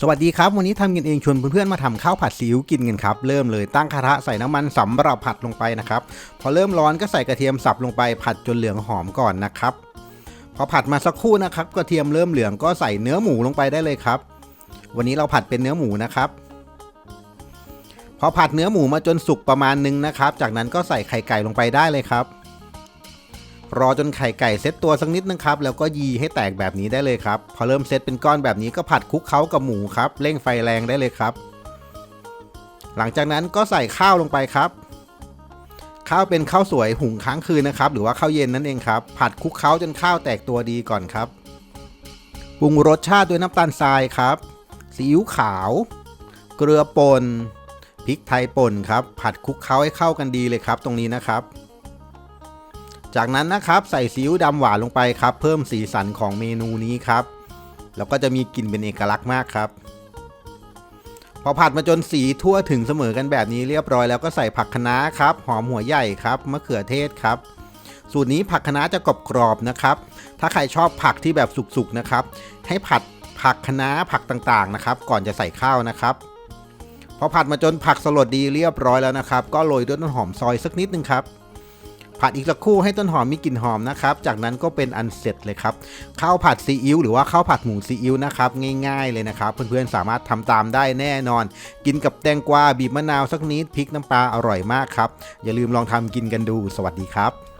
สวัสดีครับ วันนี้ทำกินเองชวนเพื่อนๆมาทำข้าวผัดซีอิ๊วกินกันครับ เริ่มเลยตั้งกระทะใส่น้ำมันสำหรับผัดลงไปนะครับ พอเริ่มร้อนก็ใส่กระเทียมสับลงไปผัดจนเหลืองหอมก่อนนะครับ พอผัดมาสักครู่นะครับกระเทียมเริ่มเหลืองก็ใส่เนื้อหมูลงไปได้เลยครับ วันนี้เราผัดเป็นเนื้อหมูนะครับ พอผัดเนื้อหมูมาจนสุกประมาณนึงนะครับ จากนั้นก็ใส่ไข่ไก่ลงไปได้เลยครับ รอจนไข่ไก่เซตตัวสักนิดนึงครับ แล้วก็ยีให้แตกแบบนี้ได้เลยครับ พอเริ่มเซตเป็นก้อนแบบนี้ก็ผัดคลุกเคล้ากับหมูครับ เร่งไฟแรงได้เลยครับ หลังจากนั้นก็ใส่ข้าวลงไปครับ ข้าวเป็นข้าวสวยหุงค้างคืนนะครับ หรือว่าข้าวเย็นนั่นเองครับ ผัดคลุกเคล้าจนข้าวแตกตัวดีก่อนครับ ปรุงรสชาติด้วยน้ำตาลทรายครับซีอิ๊วขาว เกลือป่นพริกไทยป่นครับ ผัดคลุกเคล้าให้เข้ากันดีเลยครับ ตรงนี้นะครับ จากนั้นนะครับใส่ซีอิ๊วดำหวานลงไปครับ เพิ่มสีสันของเมนูนี้ครับ แล้วก็จะมีกลิ่นเป็นเอกลักษณ์มากครับ พอผัดมาจนสีทั่วถึงเสมอกันแบบนี้เรียบร้อยแล้วก็ใส่ผักคะน้าครับ หอมหัวใหญ่ครับมะเขือเทศครับ สูตรนี้ผักคะน้าจะกรอบกรอบนะครับ ถ้าใครชอบผักที่แบบสุกๆนะครับ ให้ผัดผักคะน้าผักต่างๆนะครับ ก่อนจะใส่ข้าวนะครับพอผัดมาจนผักสลดดีเรียบร้อยแล้วนะครับ ก็โรยด้วยต้นหอมซอยสักนิดนึงครับ ผัดอีกสักครู่ให้ต้นหอมมีกลิ่นหอมนะครับ จากนั้นก็เป็นอันเสร็จเลยครับข้าวผัดซีอิ๊วหรือว่าข้าวผัดหมูซีอิ๊วนะครับง่ายๆเลยนะครับ เพื่อนๆสามารถทำตามได้แน่นอน กินกับแตงกวาบีบมะนาวสักนิดพริกน้ำปลาอร่อยมากครับ อย่าลืมลองทำกินกันดู สวัสดีครับ